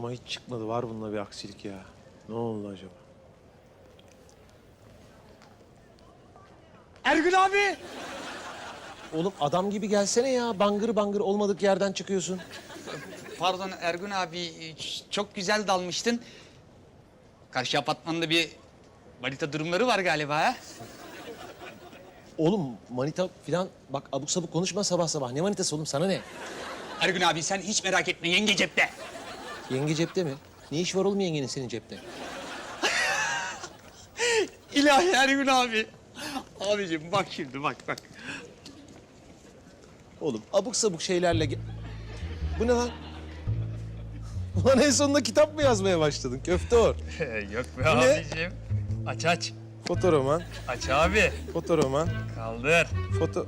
Ama hiç çıkmadı. Var bunda bir aksilik ya. Ne oldu acaba? Ergün abi. Oğlum adam gibi gelsene ya. Bangır bangır olmadık yerden çıkıyorsun. Pardon Ergün abi çok güzel dalmıştın. Karşı apartmanda bir balita durumları var galiba ha? Oğlum manita falan bak abuk sabuk konuşma sabah sabah. Ne manitası oğlum sana ne? Ergün abi sen hiç merak etme yenge cepte. Yenge cepte mi? Ne iş var oğlum yengenin senin cepte? İlahi Ergün abi. Abicim bak şimdi bak bak. Oğlum abuk sabuk şeylerle... ge- Bu ne lan? Ulan en sonunda kitap mı yazmaya başladın? Köfte or. Yok be abicim. Aç aç. Fotoroman, Aç abi. fotoroman, Kaldır. foto...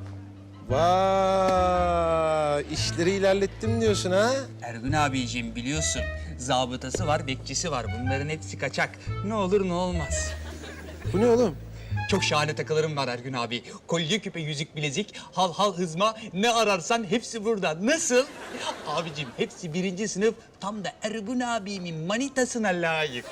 Vay, işleri ilerlettim diyorsun ha? Ergün abiciğim biliyorsun zabıtası var, bekçisi var. Bunların hepsi kaçak. Ne olur ne olmaz. Bu ne oğlum? Çok şahane takılarım var Ergün abi. Kolye, küpe, yüzük, bilezik, hal hal hızma ne ararsan hepsi burada. Nasıl? Abicim hepsi birinci sınıf tam da Ergün abimin manitasına layık.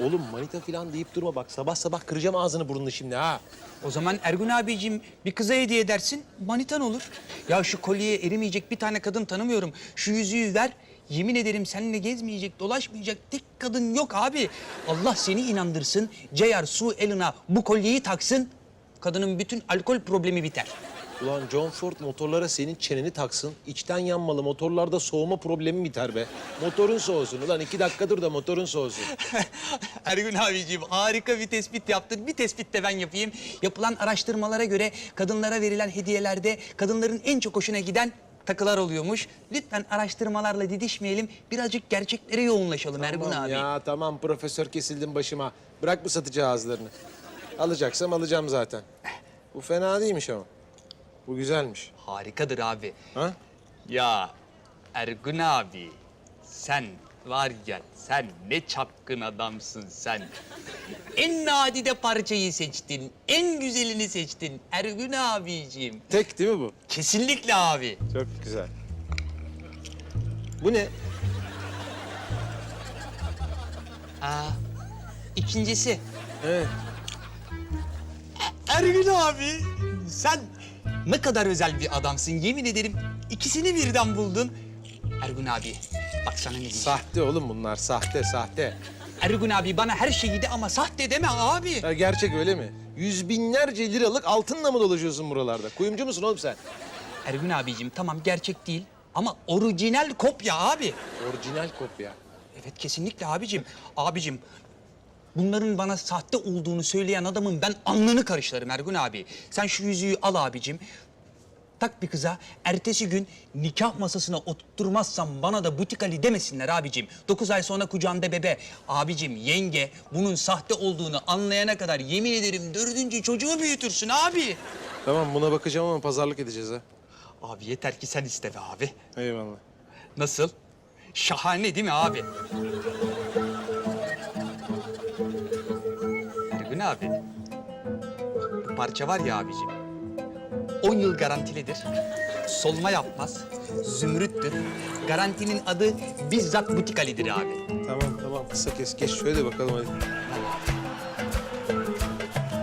Oğlum manita falan deyip durma bak. Sabah sabah kıracağım ağzını burnunu şimdi ha. O zaman Ergün abicim bir kıza hediye edersin, manitan olur. Ya şu kolyeye erimeyecek bir tane kadın tanımıyorum. Şu yüzüğü ver, yemin ederim seninle gezmeyecek, dolaşmayacak tek kadın yok abi. Allah seni inandırsın, Ceyar Su Elina bu kolyeyi taksın, kadının bütün alkol problemi biter. Ulan John Ford motorlara senin çeneni taksın. İçten yanmalı motorlarda soğuma problemi biter be. Motorun soğusun. Ulan iki dakika dur da motorun soğusun. Ergün abiciğim harika bir tespit yaptın. Bir tespit de ben yapayım. Yapılan araştırmalara göre kadınlara verilen hediyelerde kadınların en çok hoşuna giden takılar oluyormuş. Lütfen araştırmalarla didişmeyelim. Birazcık gerçeklere yoğunlaşalım Ergün Tamam abi. ya tamam profesör kesildin başıma. Bırak bu satıcı ağızlarını. Alacaksam alacağım zaten. Bu fena değilmiş ama. Bu güzelmiş. Harikadır abi. Ha? Ya Ergün abi sen var ya sen ne çapkın adamsın sen. En nadide parçayı seçtin, en güzelini seçtin Ergün abiciğim. Tek değil mi bu? Kesinlikle abi. Çok güzel. Bu ne? Aa, ikincisi. Evet. Ergün abi sen ne kadar özel bir adamsın yemin ederim ikisini birden buldun. Ergün abi bak sana ne diyeceğim. Sahte oğlum bunlar. Sahte, sahte. Ergün abi bana her şeyi de ama sahte deme abi. Ya gerçek öyle mi? Yüz binlerce liralık altınla mı dolaşıyorsun buralarda? Kuyumcu musun oğlum sen? Ergün abicim tamam gerçek değil ama orijinal kopya abi. Orijinal kopya. Evet kesinlikle abicim. Abicim bunların bana sahte olduğunu söyleyen adamın ben alnını karışlarım Ergun abi. Sen şu yüzüğü al abicim. Tak bir kıza. Ertesi gün nikah masasına oturtmazsam bana da butik Ali demesinler abicim. Dokuz ay sonra kucağında bebe. Abicim yenge bunun sahte olduğunu anlayana kadar yemin ederim dördüncü çocuğu büyütürsün abi. Tamam buna bakacağım ama pazarlık edeceğiz ha. Abi yeter ki sen iste be abi. Eyvallah. Nasıl? Şahane değil mi abi? Ergün abi. Bu parça var ya abicim. 10 yıl garantilidir. Solma yapmaz. Zümrüttür. Garantinin adı bizzat butik Ali'dir abi. Tamam tamam kısa kes geç şöyle de bakalım hadi.